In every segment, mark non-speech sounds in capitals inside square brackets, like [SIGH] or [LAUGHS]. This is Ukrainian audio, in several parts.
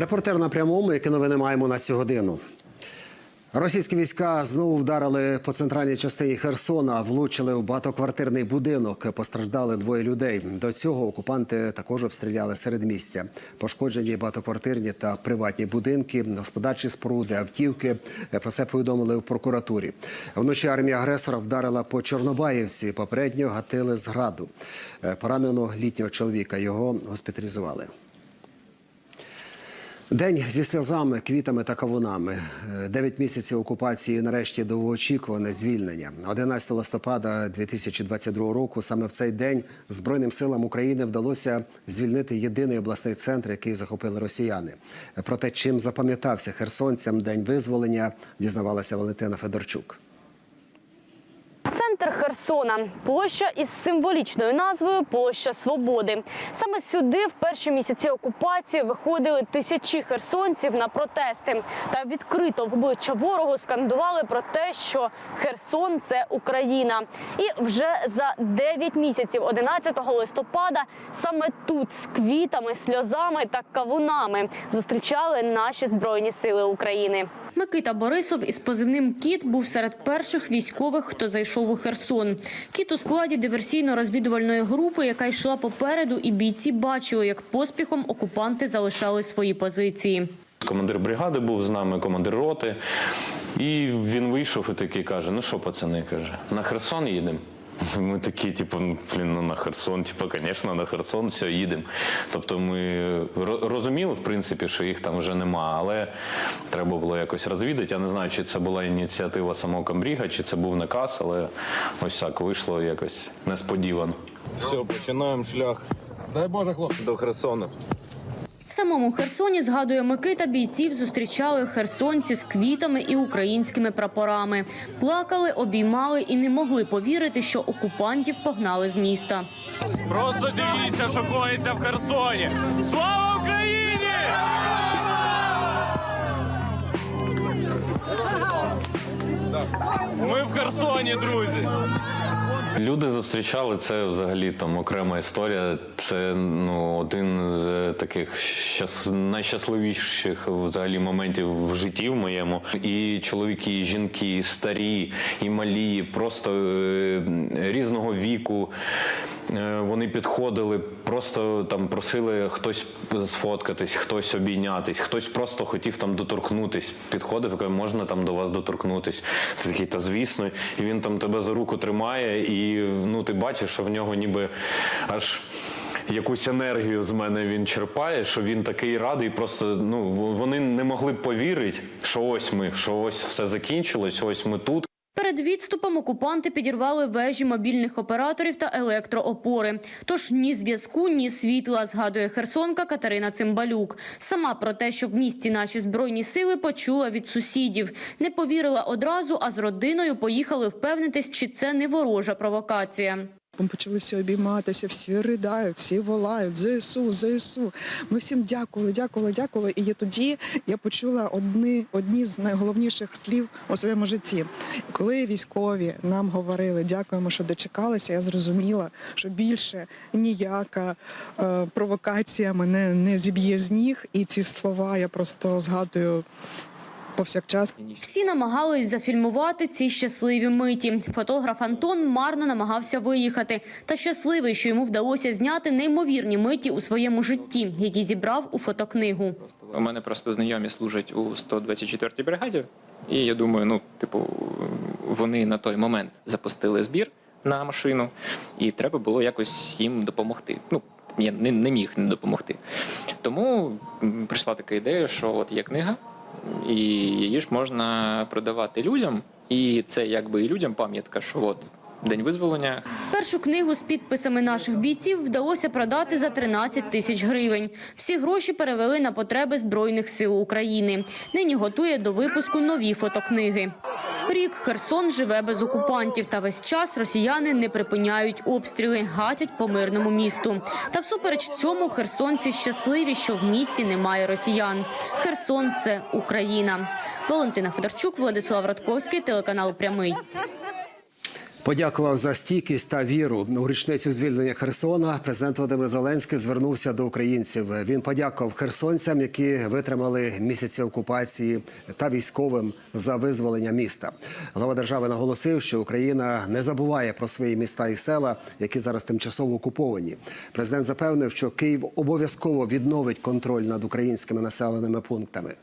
Репортер на прямому, які новини маємо на цю годину. Російські війська знову вдарили по центральній частині Херсона, влучили у багатоквартирний будинок. Постраждали двоє людей. До цього окупанти також обстріляли середмістя. Пошкоджені багатоквартирні та приватні будинки, господарчі споруди, автівки. Про це повідомили в прокуратурі. Вночі армія агресора вдарила по Чорнобаївці. Попередньо гатили з граду. Поранено літнього чоловіка. Його госпіталізували. День зі сльозами, квітами та кавунами. Е, Дев'ять місяців окупації, нарешті довгоочікуване звільнення. 11 листопада 2022 року. Саме в цей день Збройним силам України вдалося звільнити єдиний обласний центр, який захопили росіяни. Про те, чим запам'ятався херсонцям день визволення, дізнавалася Валентина Федорчук. Центр Херсона, площа із символічною назвою Площа Свободи. Саме сюди в перші місяці окупації виходили тисячі херсонців на протести та відкрито в обличчя ворогу скандували про те, що Херсон це Україна. І вже за 9 місяців, 11 листопада, саме тут з квітами, сльозами та кавунами зустрічали наші збройні сили України. Микита Борисов із позивним Кіт був серед перших військових, хто зайшов у Херсон. Кіт у складі диверсійно-розвідувальної групи, яка йшла попереду, і бійці бачили, як поспіхом окупанти залишали свої позиції. Командир бригади був з нами, командир роти. І він вийшов і такий каже: ну що, пацани, каже, на Херсон їдемо. [LAUGHS] Ми такі, типу, ну, блін, ну на Херсон, типу, звісно, на Херсон, все, їдемо. Тобто ми розуміли, в принципі, що їх там вже нема, але треба було якось розвідати. Я не знаю, чи це була ініціатива самого Камбріга, чи це був наказ, але ось так вийшло якось несподівано. Все, починаємо шлях. Дай Боже, хлопці. До Херсону. Самому Херсоні, згадує Микита, бійців зустрічали херсонці з квітами і українськими прапорами. Плакали, обіймали і не могли повірити, що окупантів погнали з міста. Просто дивіться, що коїться в Херсоні. Слава Україні! Ми в Херсоні, друзі. Люди зустрічали це взагалі там окрема історія. Це ну один з таких щас, найщасливіших взагалі моментів в житті в моєму. І чоловіки, і жінки, і старі, і малі, просто е, різного віку. Е, Вони підходили, просто там просили хтось сфоткатись, хтось обійнятись, хтось просто хотів там доторкнутись. Підходив каже, можна там до вас доторкнутись. Це такий, та звісно, і він там тебе за руку тримає, і ну ти бачиш, що в нього ніби аж. Якусь енергію з мене він черпає, що він такий радий. Просто ну вони не могли повірити, що ось ми, що ось все закінчилось, ось ми тут. Перед відступом окупанти підірвали вежі мобільних операторів та електроопори. Тож ні зв'язку, ні світла, згадує херсонка Катерина Цимбалюк. Сама про те, що в місті наші збройні сили почула від сусідів. Не повірила одразу, а з родиною поїхали впевнитись, чи це не ворожа провокація. Ми почали всі обійматися, всі ridaють, всі волають ЗСУ, ЗСУ. Ми всім дякували, дякували, дякували. І я тоді я почула одні, одні з найголовніших слів у своєму житті. Коли військові нам говорили, дякуємо, що дочекалися, я зрозуміла, що більше ніяка е, провокація мене не зіб'є з ніг. І ці слова я просто згадую повсякчас. Всі намагались зафільмувати ці щасливі миті. Фотограф Антон марно намагався виїхати. Та щасливий, що йому вдалося зняти неймовірні миті у своєму житті, які зібрав у фотокнигу. У мене просто знайомі служать у 124-й бригаді, і я думаю, ну, типу, вони на той момент запустили збір на машину, і треба було якось їм допомогти. Ну, я не, не міг не допомогти. Тому прийшла така ідея, що от є книга, і її ж можна продавати людям, і це якби і людям пам'ятка, що от день визволення, Першу книгу з підписами наших бійців вдалося продати за 13 тисяч гривень. Всі гроші перевели на потреби збройних сил України. Нині готує до випуску нові фотокниги. Рік Херсон живе без окупантів, та весь час росіяни не припиняють обстріли, гатять по мирному місту. Та всупереч цьому херсонці щасливі, що в місті немає росіян. Херсон це Україна. Валентина Федорчук, Владислав Радковський, телеканал Прямий. Подякував за стійкість та віру у річницю звільнення Херсона. Президент Володимир Зеленський звернувся до українців. Він подякував херсонцям, які витримали місяці окупації та військовим за визволення міста. Глава держави наголосив, що Україна не забуває про свої міста і села, які зараз тимчасово окуповані. Президент запевнив, що Київ обов'язково відновить контроль над українськими населеними пунктами.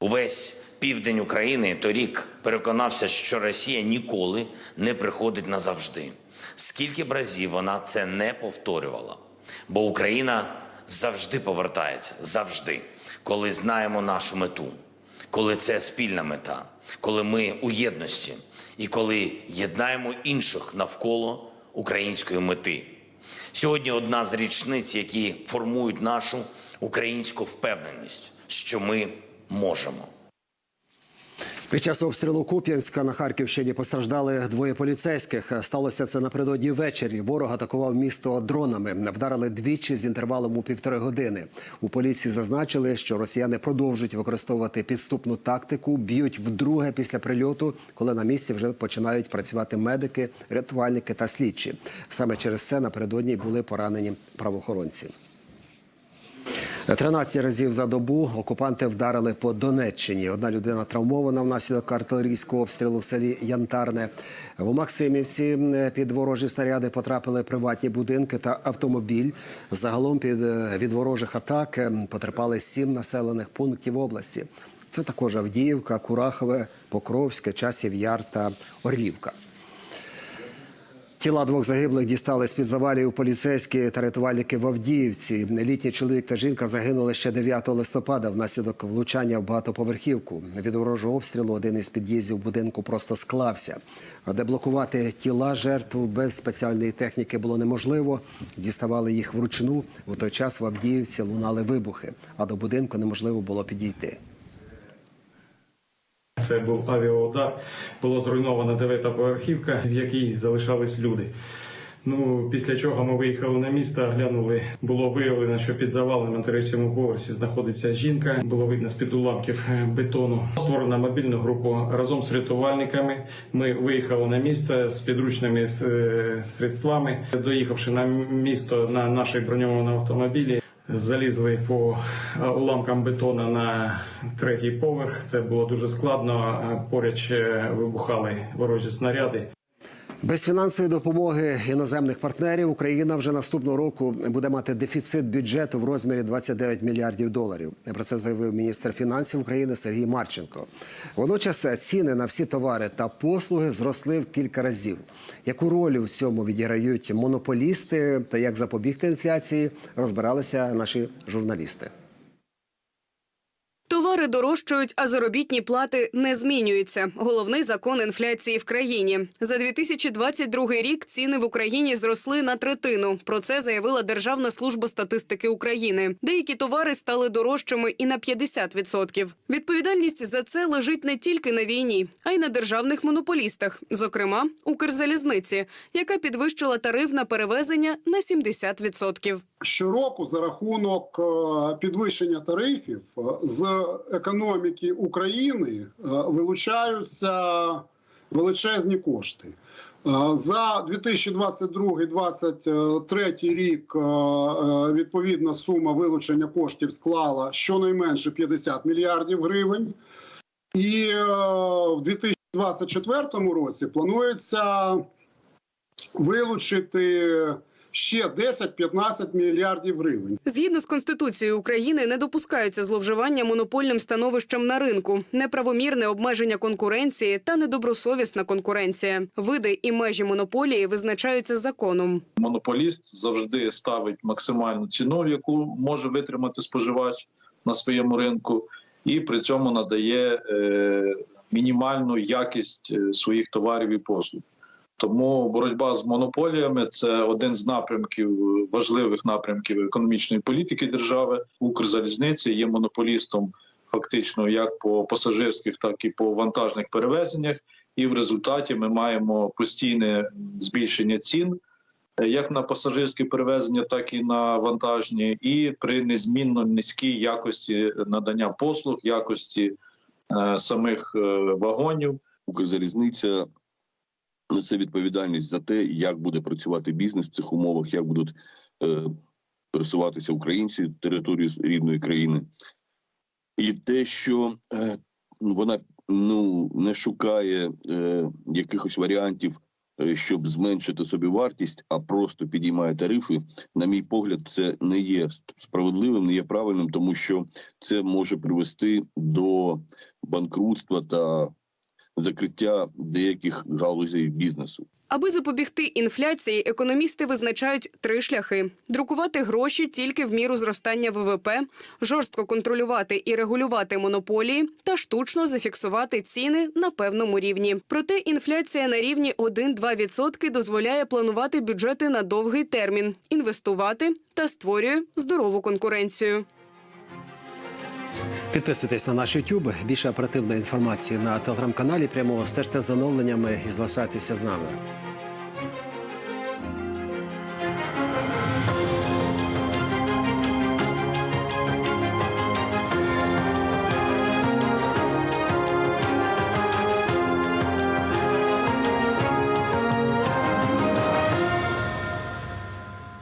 Увесь південь України торік переконався, що Росія ніколи не приходить назавжди. Скільки б разів вона це не повторювала. Бо Україна завжди повертається, завжди, коли знаємо нашу мету, коли це спільна мета, коли ми у єдності і коли єднаємо інших навколо української мети. Сьогодні одна з річниць, які формують нашу українську впевненість, що ми можемо. Під час обстрілу Куп'янська на Харківщині постраждали двоє поліцейських. Сталося це напередодні ввечері. Ворог атакував місто дронами. Вдарили двічі з інтервалом у півтори години. У поліції зазначили, що росіяни продовжують використовувати підступну тактику. Б'ють вдруге після прильоту, коли на місці вже починають працювати медики, рятувальники та слідчі. Саме через це напередодні були поранені правоохоронці. 13 разів за добу окупанти вдарили по Донеччині. Одна людина травмована внаслідок артилерійського обстрілу в селі Янтарне. В Максимівці під ворожі снаряди потрапили приватні будинки та автомобіль. Загалом під е, від ворожих атак м, потерпали сім населених пунктів області. Це також Авдіївка, Курахове, Покровське, Часів та Орлівка. Тіла двох загиблих дістали з під завалів поліцейські та рятувальники в Авдіївці. Літній чоловік та жінка загинули ще 9 листопада внаслідок влучання в багатоповерхівку. Від ворожого обстрілу один із під'їздів будинку просто склався. А деблокувати тіла жертв без спеціальної техніки було неможливо. Діставали їх вручну. У той час в Авдіївці лунали вибухи, а до будинку неможливо було підійти. Це був авіаудар. Було зруйнована дев'ята поверхівка, в якій залишались люди. Ну, після чого ми виїхали на місто, глянули. Було виявлено, що під завалом на третьому поверсі знаходиться жінка. Було видно з під уламків е, бетону. Створена мобільну групу разом з рятувальниками. Ми виїхали на місто з підручними е, средствами. Доїхавши на місто на нашій броньованому автомобілі, Залізли по е, уламкам бетона на третій поверх. Це було дуже складно. Поряд е, вибухали ворожі снаряди. Без фінансової допомоги іноземних партнерів Україна вже наступного року буде мати дефіцит бюджету в розмірі 29 мільярдів доларів. Про це заявив міністр фінансів України Сергій Марченко. Водночас ціни на всі товари та послуги зросли в кілька разів. Яку роль у цьому відіграють монополісти та як запобігти інфляції, розбиралися наші журналісти. Товари дорожчають, а заробітні плати не змінюються. Головний закон інфляції в країні. За 2022 рік ціни в Україні зросли на третину. Про це заявила Державна служба статистики України. Деякі товари стали дорожчими і на 50%. Відповідальність за це лежить не тільки на війні, а й на державних монополістах, зокрема Укрзалізниці, яка підвищила тариф на перевезення на 70%. щороку за рахунок е, підвищення тарифів е, з економіки України е, вилучаються величезні кошти. Е, За 2022-2023 рік е, відповідна сума вилучення коштів склала щонайменше 50 мільярдів гривень, і в 2024 році планується вилучити ще 10-15 мільярдів гривень. Згідно з конституцією України не допускаються зловживання монопольним становищем на ринку, неправомірне обмеження конкуренції та недобросовісна конкуренція. Види і межі монополії визначаються законом. монополіст завжди ставить максимальну ціну, яку може витримати споживач на своєму ринку, і при цьому надає е, мінімальну якість е, своїх товарів і послуг. Тому боротьба з монополіями це один з напрямків важливих напрямків економічної політики держави. Укрзалізниця є монополістом фактично як по пасажирських, так і по вантажних перевезеннях. І в результаті ми маємо постійне збільшення цін е, як на пасажирські перевезення, так і на вантажні, і при незмінно низькій якості надання послуг, якості е, самих е, вагонів. Укрзалізниця несе відповідальність за те, як буде працювати бізнес в цих умовах, як будуть е, пересуватися українці території рідної країни, і те, що е, вона ну не шукає е, якихось варіантів, е, щоб зменшити собі вартість, а просто підіймає тарифи. На мій погляд, це не є справедливим, не є правильним, тому що це може привести до банкрутства та закриття деяких галузей бізнесу. Аби запобігти інфляції, економісти визначають три шляхи: друкувати гроші тільки в міру зростання ВВП, жорстко контролювати і регулювати монополії та штучно зафіксувати ціни на певному рівні. Проте інфляція на рівні 1-2% дозволяє планувати бюджети на довгий термін, інвестувати та створює здорову конкуренцію. Підписуйтесь на наш YouTube. Більше оперативної інформації на телеграм-каналі. Прямого стежте за оновленнями і залишайтеся з нами.